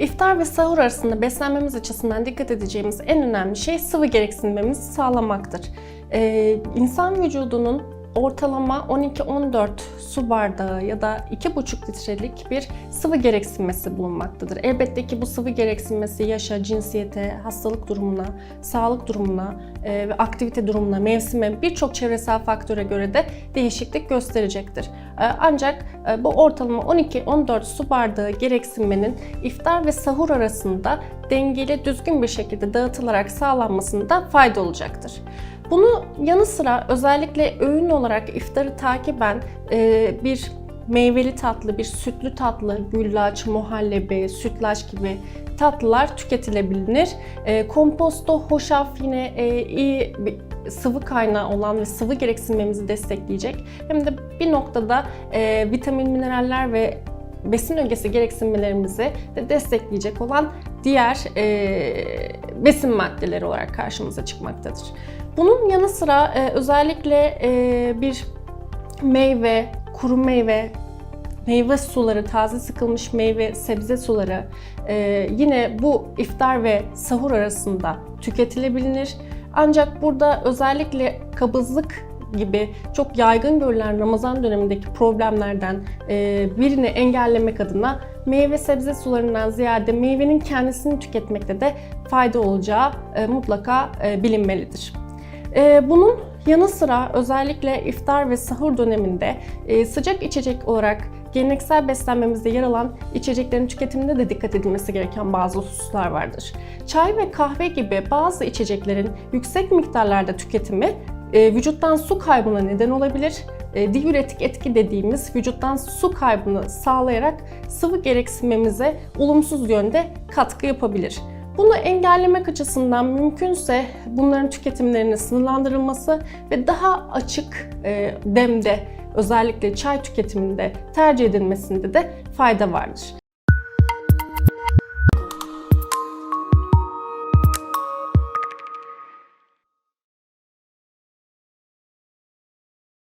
İftar ve sahur arasında beslenmemiz açısından dikkat edeceğimiz en önemli şey sıvı gereksinmemizi sağlamaktır. Ee, insan vücudunun ortalama 12-14 su bardağı ya da 2,5 litrelik bir sıvı gereksinmesi bulunmaktadır. Elbette ki bu sıvı gereksinmesi yaşa, cinsiyete, hastalık durumuna, sağlık durumuna e, ve aktivite durumuna, mevsime birçok çevresel faktöre göre de değişiklik gösterecektir. E, Ancak e, bu ortalama 12-14 su bardağı gereksinmenin iftar ve sahur arasında dengeli, düzgün bir şekilde dağıtılarak sağlanmasında fayda olacaktır. Bunu yanı sıra özellikle öğün olarak iftarı takiben e, bir meyveli tatlı, bir sütlü tatlı, güllaç, muhallebi, sütlaç gibi tatlılar tüketilebilir. E, komposto, hoşaf yine e, iyi bir sıvı kaynağı olan ve sıvı gereksinmemizi destekleyecek. Hem de bir noktada e, vitamin, mineraller ve besin ögesi gereksinmelerimizi de destekleyecek olan diğer e, besin maddeleri olarak karşımıza çıkmaktadır. Bunun yanı sıra e, özellikle e, bir meyve, kuru meyve, meyve suları, taze sıkılmış meyve, sebze suları e, yine bu iftar ve sahur arasında tüketilebilir. Ancak burada özellikle kabızlık gibi çok yaygın görülen Ramazan dönemindeki problemlerden e, birini engellemek adına meyve sebze sularından ziyade meyvenin kendisini tüketmekte de fayda olacağı e, mutlaka e, bilinmelidir. Bunun yanı sıra özellikle iftar ve sahur döneminde sıcak içecek olarak geleneksel beslenmemizde yer alan içeceklerin tüketiminde de dikkat edilmesi gereken bazı hususlar vardır. Çay ve kahve gibi bazı içeceklerin yüksek miktarlarda tüketimi e, vücuttan su kaybına neden olabilir. E, diüretik etki dediğimiz vücuttan su kaybını sağlayarak sıvı gereksinmemize olumsuz yönde katkı yapabilir. Bunu engellemek açısından mümkünse bunların tüketimlerinin sınırlandırılması ve daha açık e, demde özellikle çay tüketiminde tercih edilmesinde de fayda vardır.